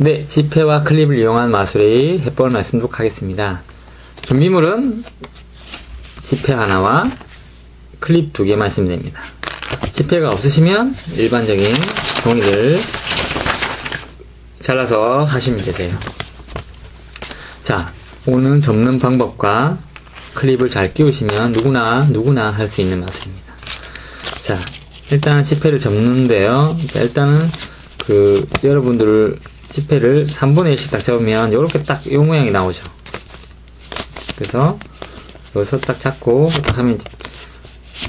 네, 지폐와 클립을 이용한 마술의 해법을 말씀드리도록 하겠습니다. 준비물은 지폐 하나와 클립 두 개만 있으면 됩니다. 지폐가 없으시면 일반적인 종이를 잘라서 하시면 되세요. 자, 오늘 접는 방법과 클립을 잘 끼우시면 누구나 누구나 할 수 있는 마술입니다. 자, 일단 지폐를 접는데요. 자, 일단은 그 여러분들 지폐를 3분의 1씩 딱 접으면 이렇게 딱 이 모양이 나오죠. 그래서 여기서 딱 잡고 딱 하면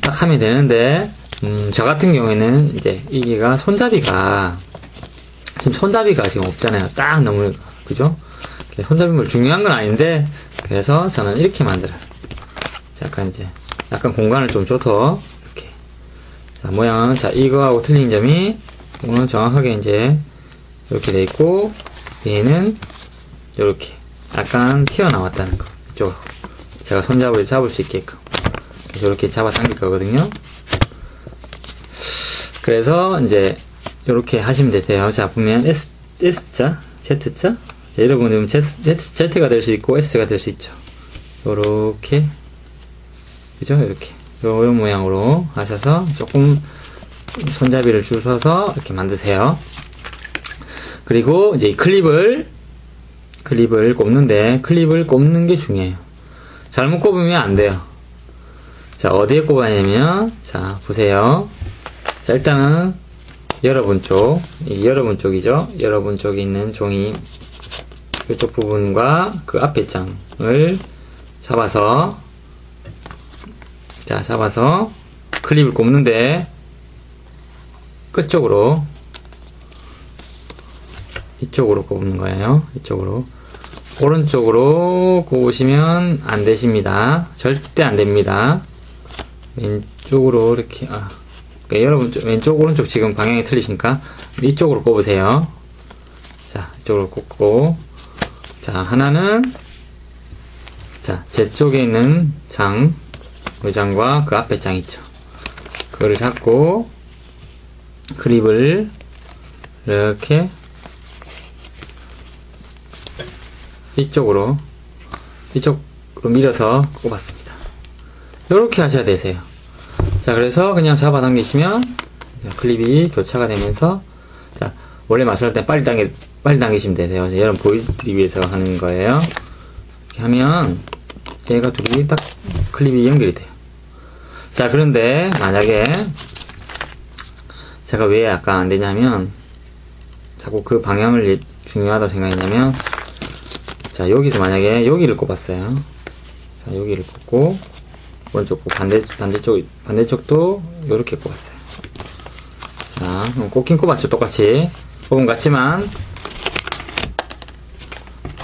딱 하면 되는데 음, 저 같은 경우에는 이제 이게가 손잡이가 지금 손잡이가 지금 없잖아요. 딱 너무 그죠? 손잡이 물 중요한 건 아닌데 그래서 저는 이렇게 만들어요. 자, 약간 이제 약간 공간을 좀 줘서 이렇게 자, 모양은 자 이거하고 틀린 점이 오늘 정확하게 이제 이렇게 돼 있고 얘는 이렇게 약간 튀어나왔다는 거 이쪽 제가 손잡을 잡을 수 있게끔 이렇게 잡아 당길 거거든요. 그래서 이제 이렇게 하시면 되세요. 자 보면 S S자, Z자. 자, 여러분은 Z, Z, Z가 될 수 있고 S가 될 수 있죠. 요렇게 그죠? 이렇게 요런 모양으로 하셔서 조금 손잡이를 주셔서 이렇게 만드세요. 그리고 이제 클립을 클립을 꼽는데 클립을 꼽는 게 중요해요. 잘못 꼽으면 안 돼요. 자 어디에 꼽아냐면 자 보세요. 자 일단은 여러분 쪽, 여러분 쪽이죠. 여러분 쪽에 있는 종이 이쪽 부분과 그 앞에 장을 잡아서 자 잡아서 클립을 꼽는데 끝쪽으로 이쪽으로 꼽는 거예요. 이쪽으로 오른쪽으로 꼽으시면 안 되십니다. 절대 안 됩니다. 왼쪽으로 이렇게 아 그러니까 여러분 왼쪽 오른쪽 지금 방향이 틀리시니까 이쪽으로 꼽으세요. 자 이쪽으로 꼽고 자 하나는 자 제 쪽에 있는 장 의장과 그 앞에 장 있죠. 그거를 잡고 그립을 이렇게 이쪽으로 이쪽으로 밀어서 꼽았습니다. 이렇게 하셔야 되세요. 자 그래서 그냥 잡아당기시면 클립이 교차가 되면서 자 원래 마술할 때 빨리 당기 빨리 당기시면 되세요. 여러분 보여드리기 위해서 하는 거예요. 이렇게 하면 얘가 둘이 딱 클립이 연결이 돼요. 자 그런데 만약에 제가 왜 아까 안 되냐면 자꾸 그 방향을 중요하다고 생각했냐면 자 여기서 만약에 여기를 꼽았어요. 자 여기를 꼽고 오른쪽 반대 반대쪽 반대쪽도 이렇게 꼽았어요. 자 꼽긴 꼽았죠 똑같이. 꼽은 같지만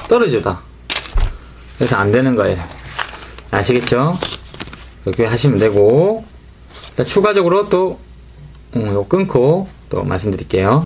떨어지다. 그래서 안 되는 거예요. 아시겠죠? 이렇게 하시면 되고. 추가적으로 또 음, 끊고 또 말씀드릴게요